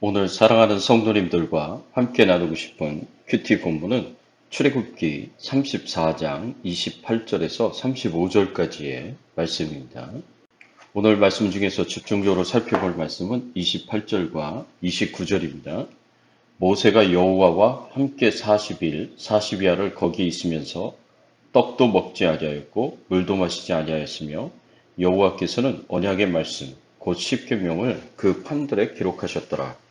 오늘 사랑하는 성도님들과 함께 나누고 싶은 큐티 본문은 출애굽기 34장 28절에서 35절까지의 말씀입니다. 오늘 말씀 중에서 집중적으로 살펴볼 말씀은 28절과 29절입니다. 모세가 여호와와 함께 40일 40야를 거기 있으면서 떡도 먹지 아니하였고 물도 마시지 아니하였으며 여호와께서는 언약의 말씀 곧 십계명을 그 판들에 기록하셨더라.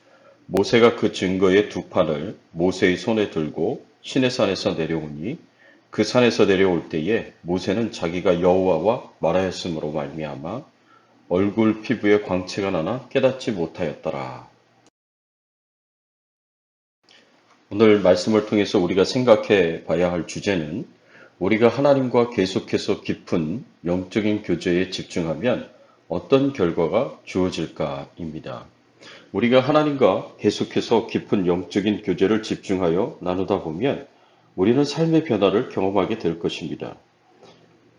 모세가 그 증거의 두 판을 모세의 손에 들고 시내산에서 내려오니 그 산에서 내려올 때에 모세는 자기가 여호와와 말하였으므로 말미암아 얼굴 피부에 광채가 나나 깨닫지 못하였더라. 오늘 말씀을 통해서 우리가 생각해 봐야 할 주제는 우리가 하나님과 계속해서 깊은 영적인 교제에 집중하면 어떤 결과가 주어질까입니다. 우리가 하나님과 계속해서 깊은 영적인 교제를 집중하여 나누다 보면 우리는 삶의 변화를 경험하게 될 것입니다.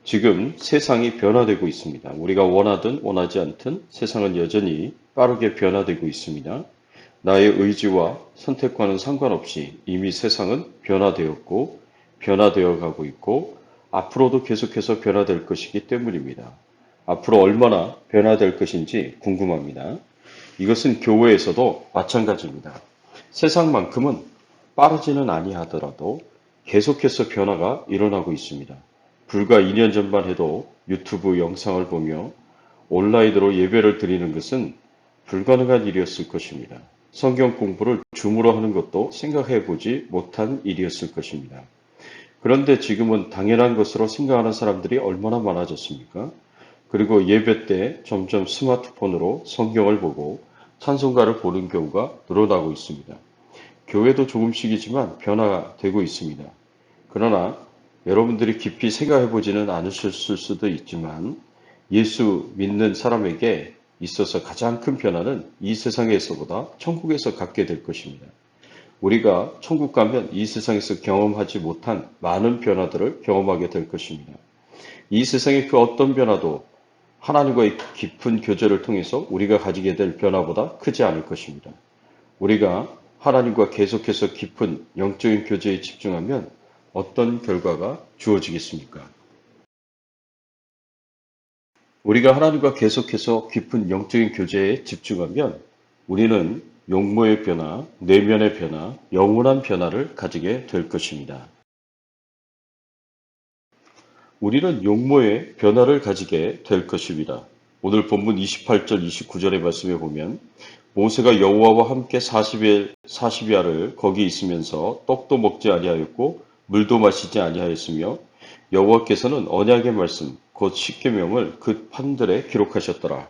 지금 세상이 변화되고 있습니다. 우리가 원하든 원하지 않든 세상은 여전히 빠르게 변화되고 있습니다. 나의 의지와 선택과는 상관없이 이미 세상은 변화되었고 변화되어 가고 있고 앞으로도 계속해서 변화될 것이기 때문입니다. 앞으로 얼마나 변화될 것인지 궁금합니다. 이것은 교회에서도 마찬가지입니다. 세상만큼은 빠르지는 아니하더라도 계속해서 변화가 일어나고 있습니다. 불과 2년 전만 해도 유튜브 영상을 보며 온라인으로 예배를 드리는 것은 불가능한 일이었을 것입니다. 성경 공부를 줌으로 하는 것도 생각해 보지 못한 일이었을 것입니다. 그런데 지금은 당연한 것으로 생각하는 사람들이 얼마나 많아졌습니까? 그리고 예배 때 점점 스마트폰으로 성경을 보고 찬송가를 보는 경우가 늘어나고 있습니다. 교회도 조금씩이지만 변화되고 있습니다. 그러나 여러분들이 깊이 생각해 보지는 않으셨을 수도 있지만 예수 믿는 사람에게 있어서 가장 큰 변화는 이 세상에서보다 천국에서 갖게 될 것입니다. 우리가 천국 가면 이 세상에서 경험하지 못한 많은 변화들을 경험하게 될 것입니다. 이 세상의 그 어떤 변화도 하나님과의 깊은 교제를 통해서 우리가 가지게 될 변화보다 크지 않을 것입니다. 우리가 하나님과 계속해서 깊은 영적인 교제에 집중하면 어떤 결과가 주어지겠습니까? 우리가 하나님과 계속해서 깊은 영적인 교제에 집중하면 우리는 용모의 변화, 내면의 변화, 영원한 변화를 가지게 될 것입니다. 우리는 용모의 변화를 가지게 될 것입니다. 오늘 본문 28절 29절의 말씀에 보면 모세가 여호와와 함께 40일 40야를 거기 있으면서 떡도 먹지 아니하였고 물도 마시지 아니하였으며 여호와께서는 언약의 말씀 곧 십계명을 그 판들에 기록하셨더라.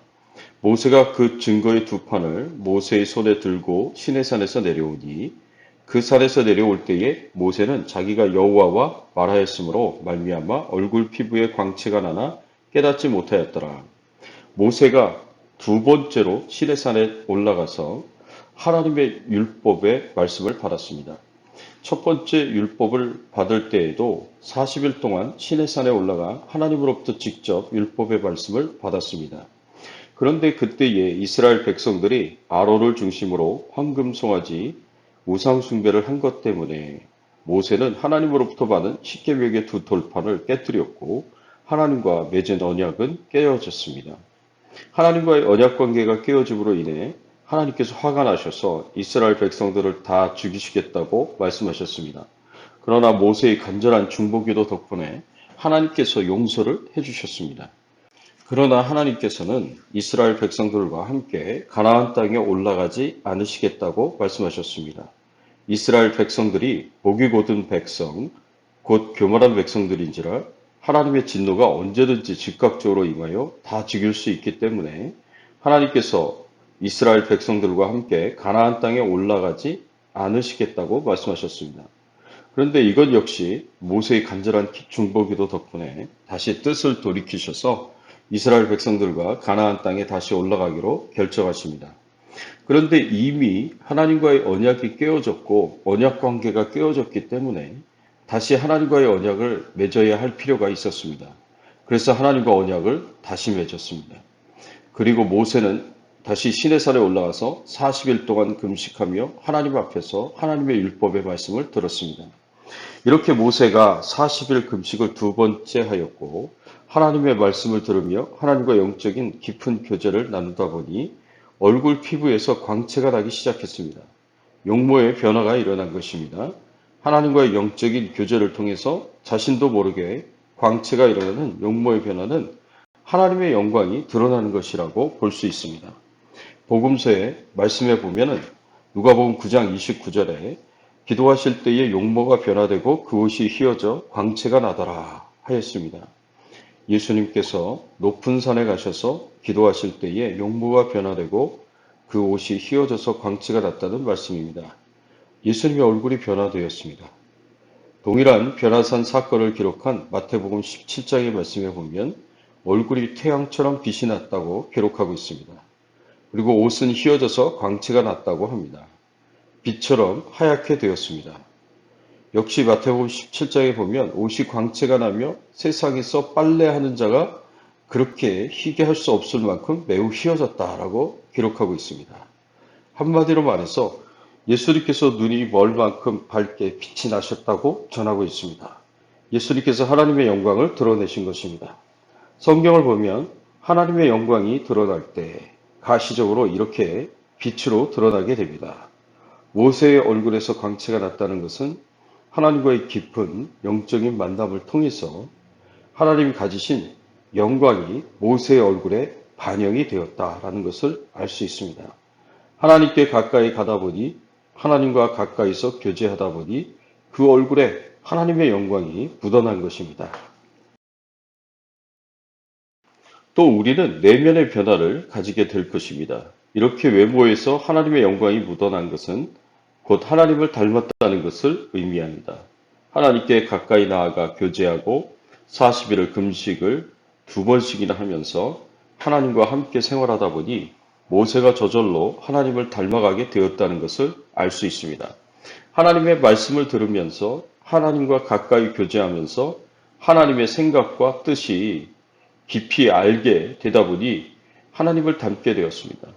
모세가 그 증거의 두 판을 모세의 손에 들고 시내산에서 내려오니 그 산에서 내려올 때에 모세는 자기가 여호와와 말하였으므로 말미암아 얼굴 피부에 광채가 나나 깨닫지 못하였더라. 모세가 두 번째로 시내산에 올라가서 하나님의 율법의 말씀을 받았습니다. 첫 번째 율법을 받을 때에도 40일 동안 시내산에 올라가 하나님으로부터 직접 율법의 말씀을 받았습니다. 그런데 그때에 이스라엘 백성들이 아론을 중심으로 황금 송아지 우상 숭배를 한 것 때문에 모세는 하나님으로부터 받은 십계명의 두 돌판을 깨뜨렸고 하나님과 맺은 언약은 깨어졌습니다. 하나님과의 언약 관계가 깨어짐으로 인해 하나님께서 화가 나셔서 이스라엘 백성들을 다 죽이시겠다고 말씀하셨습니다. 그러나 모세의 간절한 중보기도 덕분에 하나님께서 용서를 해주셨습니다. 그러나 하나님께서는 이스라엘 백성들과 함께 가나안 땅에 올라가지 않으시겠다고 말씀하셨습니다. 이스라엘 백성들이 복이 곧은 백성, 곧 교만한 백성들인지라 하나님의 진노가 언제든지 즉각적으로 임하여 다 죽일 수 있기 때문에 하나님께서 이스라엘 백성들과 함께 가나안 땅에 올라가지 않으시겠다고 말씀하셨습니다. 그런데 이것 역시 모세의 간절한 중보기도 덕분에 다시 뜻을 돌이키셔서 이스라엘 백성들과 가나안 땅에 다시 올라가기로 결정하십니다. 그런데 이미 하나님과의 언약이 깨어졌고 언약 관계가 깨어졌기 때문에 다시 하나님과의 언약을 맺어야 할 필요가 있었습니다. 그래서 하나님과 언약을 다시 맺었습니다. 그리고 모세는 다시 시내산에 올라가서 40일 동안 금식하며 하나님 앞에서 하나님의 율법의 말씀을 들었습니다. 이렇게 모세가 40일 금식을 두 번째 하였고 하나님의 말씀을 들으며 하나님과 영적인 깊은 교제를 나누다 보니 얼굴 피부에서 광채가 나기 시작했습니다. 용모의 변화가 일어난 것입니다. 하나님과의 영적인 교제를 통해서 자신도 모르게 광채가 일어나는 용모의 변화는 하나님의 영광이 드러나는 것이라고 볼 수 있습니다. 복음서의 말씀에 보면은 누가복음 9장 29절에 기도하실 때에 용모가 변화되고 그 옷이 휘어져 광채가 나더라 하였습니다. 예수님께서 높은 산에 가셔서 기도하실 때에 용모가 변화되고 그 옷이 휘어져서 광채가 났다는 말씀입니다. 예수님의 얼굴이 변화되었습니다. 동일한 변화산 사건을 기록한 마태복음 17장의 말씀에 보면 얼굴이 태양처럼 빛이 났다고 기록하고 있습니다. 그리고 옷은 휘어져서 광채가 났다고 합니다. 빛처럼 하얗게 되었습니다. 역시 마태복음 17장에 보면 옷이 광채가 나며 세상에서 빨래하는 자가 그렇게 희게 할 수 없을 만큼 매우 휘어졌다라고 기록하고 있습니다. 한마디로 말해서 예수님께서 눈이 멀 만큼 밝게 빛이 나셨다고 전하고 있습니다. 예수님께서 하나님의 영광을 드러내신 것입니다. 성경을 보면 하나님의 영광이 드러날 때 가시적으로 이렇게 빛으로 드러나게 됩니다. 모세의 얼굴에서 광채가 났다는 것은 하나님과의 깊은 영적인 만남을 통해서 하나님이 가지신 영광이 모세의 얼굴에 반영이 되었다라는 것을 알 수 있습니다. 하나님께 가까이 가다 보니 하나님과 가까이서 교제하다 보니 그 얼굴에 하나님의 영광이 묻어난 것입니다. 또 우리는 내면의 변화를 가지게 될 것입니다. 이렇게 외모에서 하나님의 영광이 묻어난 것은 곧 하나님을 닮았다는 것을 의미합니다. 하나님께 가까이 나아가 교제하고 40일을 금식을 두 번씩이나 하면서 하나님과 함께 생활하다 보니 모세가 저절로 하나님을 닮아가게 되었다는 것을 알 수 있습니다. 하나님의 말씀을 들으면서 하나님과 가까이 교제하면서 하나님의 생각과 뜻이 깊이 알게 되다 보니 하나님을 닮게 되었습니다.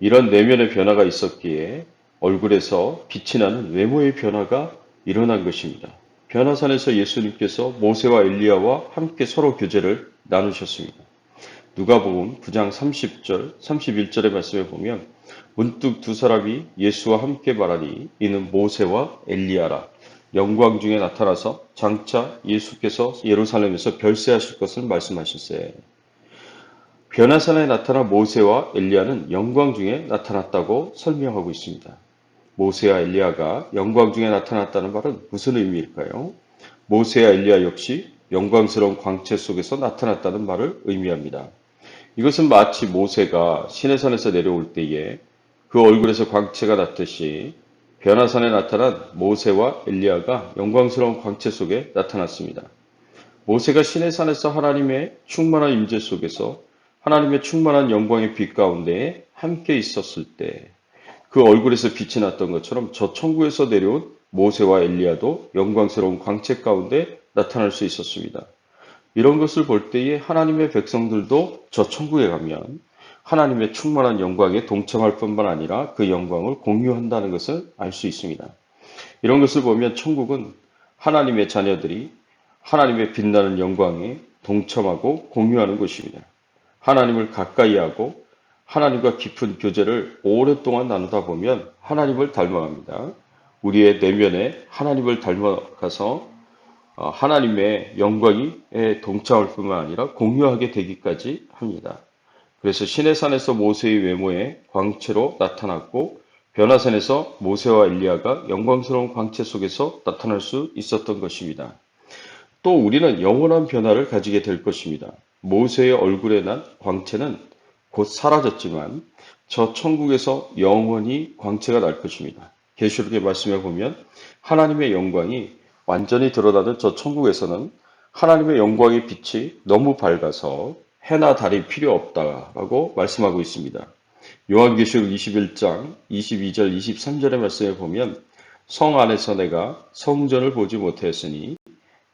이런 내면의 변화가 있었기에 얼굴에서 빛이 나는 외모의 변화가 일어난 것입니다. 변화산에서 예수님께서 모세와 엘리야와 함께 서로 교제를 나누셨습니다. 누가복음 9장 30절, 31절의 말씀에 보면 문득 두 사람이 예수와 함께 말하니 이는 모세와 엘리야라 영광 중에 나타나서 장차 예수께서 예루살렘에서 별세하실 것을 말씀하셨어요. 변화산에 나타난 모세와 엘리야는 영광 중에 나타났다고 설명하고 있습니다. 모세와 엘리야가 영광 중에 나타났다는 말은 무슨 의미일까요? 모세와 엘리야 역시 영광스러운 광채 속에서 나타났다는 말을 의미합니다. 이것은 마치 모세가 시내산에서 내려올 때에 그 얼굴에서 광채가 났듯이 변화산에 나타난 모세와 엘리야가 영광스러운 광채 속에 나타났습니다. 모세가 시내산에서 하나님의 충만한 임재 속에서 하나님의 충만한 영광의 빛 가운데 함께 있었을 때 그 얼굴에서 빛이 났던 것처럼 저 천국에서 내려온 모세와 엘리야도 영광스러운 광채 가운데 나타날 수 있었습니다. 이런 것을 볼 때에 하나님의 백성들도 저 천국에 가면 하나님의 충만한 영광에 동참할 뿐만 아니라 그 영광을 공유한다는 것을 알 수 있습니다. 이런 것을 보면 천국은 하나님의 자녀들이 하나님의 빛나는 영광에 동참하고 공유하는 곳입니다. 하나님을 가까이 하고 하나님과 깊은 교제를 오랫동안 나누다 보면 하나님을 닮아갑니다. 우리의 내면에 하나님을 닮아가서 어, 하나님의 영광이 동참할 뿐만 아니라 공유하게 되기까지 합니다. 그래서 시내산에서 모세의 외모에 광채로 나타났고 변화산에서 모세와 엘리야가 영광스러운 광채 속에서 나타날 수 있었던 것입니다. 또 우리는 영원한 변화를 가지게 될 것입니다. 모세의 얼굴에 난 광채는 곧 사라졌지만 저 천국에서 영원히 광채가 날 것입니다. 계시록의 말씀에 보면 하나님의 영광이 완전히 드러나는 저 천국에서는 하나님의 영광의 빛이 너무 밝아서 해나 달이 필요 없다라고 말씀하고 있습니다. 요한계시록 21장 22절 23절의 말씀에 보면 성 안에서 내가 성전을 보지 못하였으니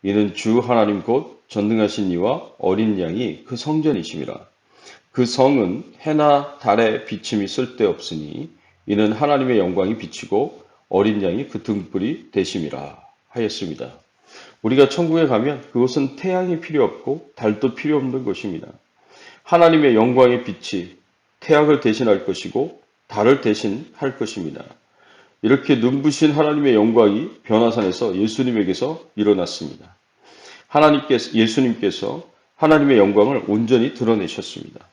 이는 주 하나님 곧 전능하신 이와 어린 양이 그 성전이심이라. 그 성은 해나 달의 비침이 쓸데없으니 이는 하나님의 영광이 비치고 어린 양이 그 등불이 되심이라 하였습니다. 우리가 천국에 가면 그것은 태양이 필요 없고 달도 필요 없는 곳입니다. 하나님의 영광의 빛이 태양을 대신할 것이고 달을 대신할 것입니다. 이렇게 눈부신 하나님의 영광이 변화산에서 예수님에게서 일어났습니다. 하나님께서 예수님께서 하나님의 영광을 온전히 드러내셨습니다.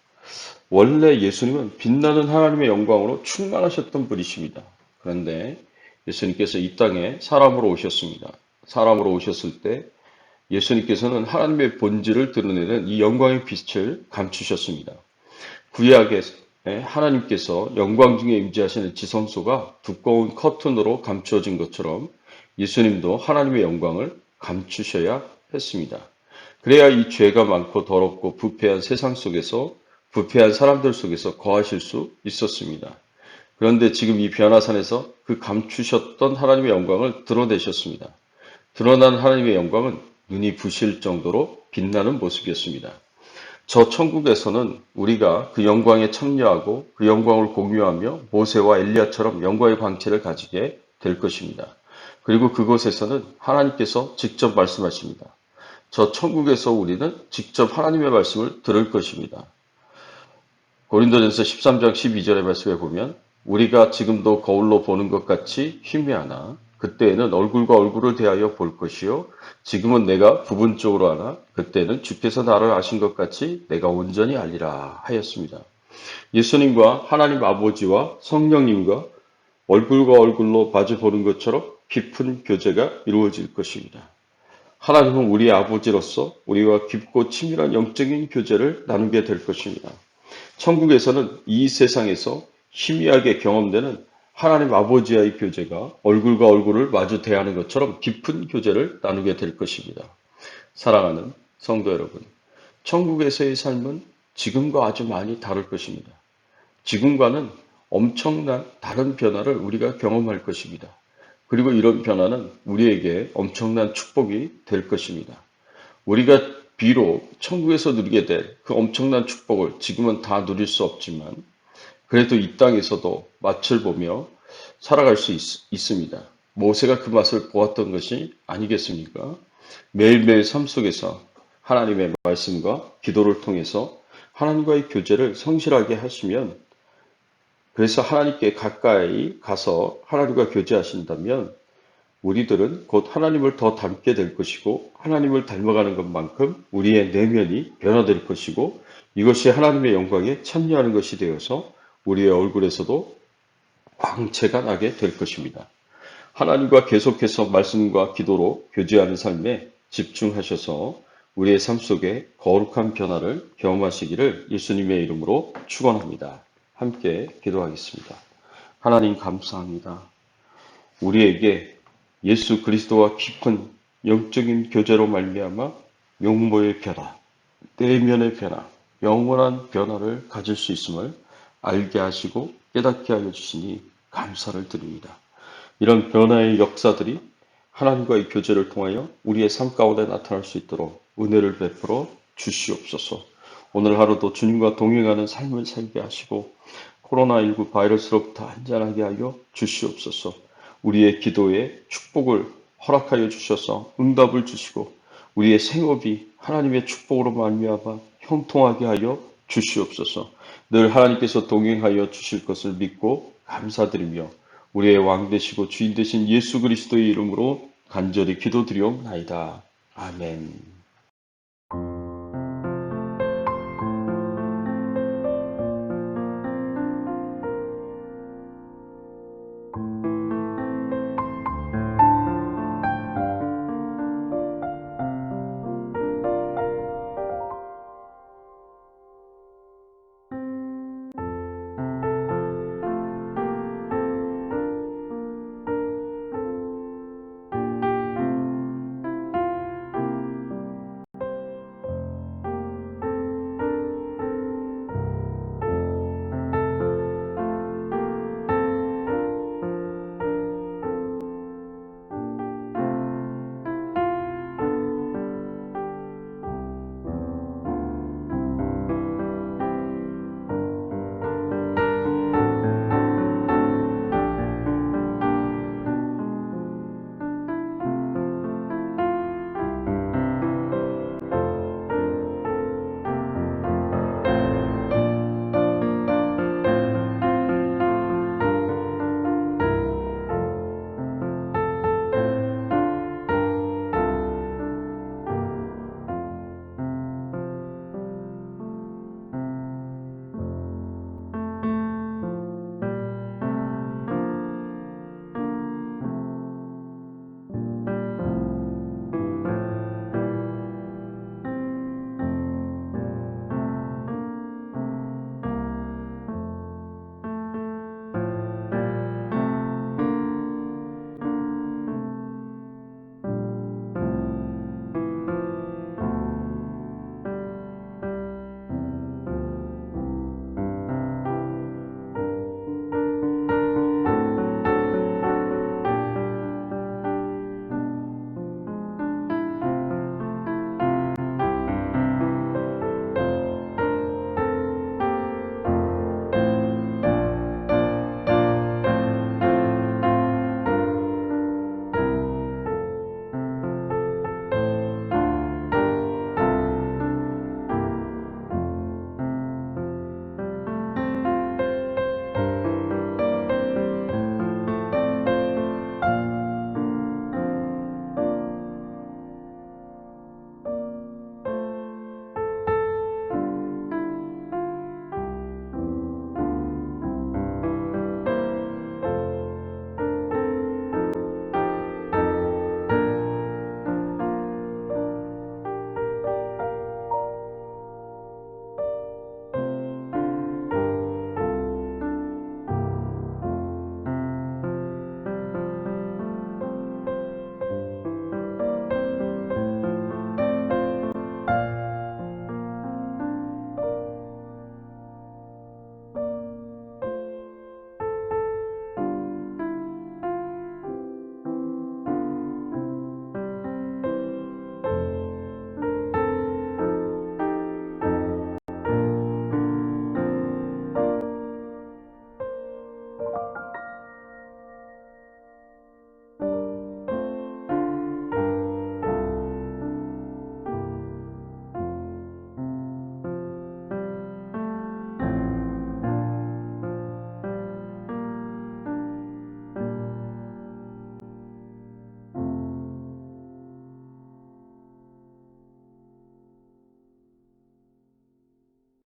원래 예수님은 빛나는 하나님의 영광으로 충만하셨던 분이십니다. 그런데 예수님께서 이 땅에 사람으로 오셨습니다. 사람으로 오셨을 때 예수님께서는 하나님의 본질을 드러내는 이 영광의 빛을 감추셨습니다. 구약에 하나님께서 영광 중에 임재하시는 지성소가 두꺼운 커튼으로 감추어진 것처럼 예수님도 하나님의 영광을 감추셔야 했습니다. 그래야 이 죄가 많고 더럽고 부패한 세상 속에서 부패한 사람들 속에서 거하실 수 있었습니다. 그런데 지금 이 변화산에서 그 감추셨던 하나님의 영광을 드러내셨습니다. 드러난 하나님의 영광은 눈이 부실 정도로 빛나는 모습이었습니다. 저 천국에서는 우리가 그 영광에 참여하고 그 영광을 공유하며 모세와 엘리야처럼 영광의 광채를 가지게 될 것입니다. 그리고 그곳에서는 하나님께서 직접 말씀하십니다. 저 천국에서 우리는 직접 하나님의 말씀을 들을 것입니다. 고린도전서 13장 12절의 말씀에 보면 우리가 지금도 거울로 보는 것 같이 희미하나 그때에는 얼굴과 얼굴을 대하여 볼 것이요 지금은 내가 부분적으로 하나 그때는 주께서 나를 아신 것 같이 내가 온전히 알리라 하였습니다. 예수님과 하나님 아버지와 성령님과 얼굴과 얼굴로 마주 보는 것처럼 깊은 교제가 이루어질 것입니다. 하나님은 우리의 아버지로서 우리와 깊고 치밀한 영적인 교제를 나누게 될 것입니다. 천국에서는 이 세상에서 희미하게 경험되는 하나님 아버지와의 교제가 얼굴과 얼굴을 마주 대하는 것처럼 깊은 교제를 나누게 될 것입니다. 사랑하는 성도 여러분, 천국에서의 삶은 지금과 아주 많이 다를 것입니다. 지금과는 엄청난 다른 변화를 우리가 경험할 것입니다. 그리고 이런 변화는 우리에게 엄청난 축복이 될 것입니다. 우리가 비록 천국에서 누리게 될 그 엄청난 축복을 지금은 다 누릴 수 없지만 그래도 이 땅에서도 맛을 보며 살아갈 수 있, 습니다 모세가 그 맛을 보았던 것이 아니겠습니까? 매일매일 삶 속에서 하나님의 말씀과 기도를 통해서 하나님과의 교제를 성실하게 하시면 그래서 하나님께 가까이 가서 하나님과 교제하신다면 우리들은 곧 하나님을 더 닮게 될 것이고 하나님을 닮아가는 것만큼 우리의 내면이 변화될 것이고 이것이 하나님의 영광에 참여하는 것이 되어서 우리의 얼굴에서도 광채가 나게 될 것입니다. 하나님과 계속해서 말씀과 기도로 교제하는 삶에 집중하셔서 우리의 삶 속에 거룩한 변화를 경험하시기를 예수님의 이름으로 축원합니다. 함께 기도하겠습니다. 하나님 감사합니다. 우리에게 예수 그리스도와 깊은 영적인 교제로 말미암아 용모의 변화, 내면의 변화, 영원한 변화를 가질 수 있음을 알게 하시고 깨닫게 하여 주시니 감사를 드립니다. 이런 변화의 역사들이 하나님과의 교제를 통하여 우리의 삶 가운데 나타날 수 있도록 은혜를 베풀어 주시옵소서. 오늘 하루도 주님과 동행하는 삶을 살게 하시고 코로나19 바이러스로부터 안전하게 하여 주시옵소서. 우리의 기도에 축복을 허락하여 주셔서 응답을 주시고 우리의 생업이 하나님의 축복으로 말미암아 형통하게 하여 주시옵소서. 늘 하나님께서 동행하여 주실 것을 믿고 감사드리며 우리의 왕 되시고 주인 되신 예수 그리스도의 이름으로 간절히 기도드리옵나이다. 아멘.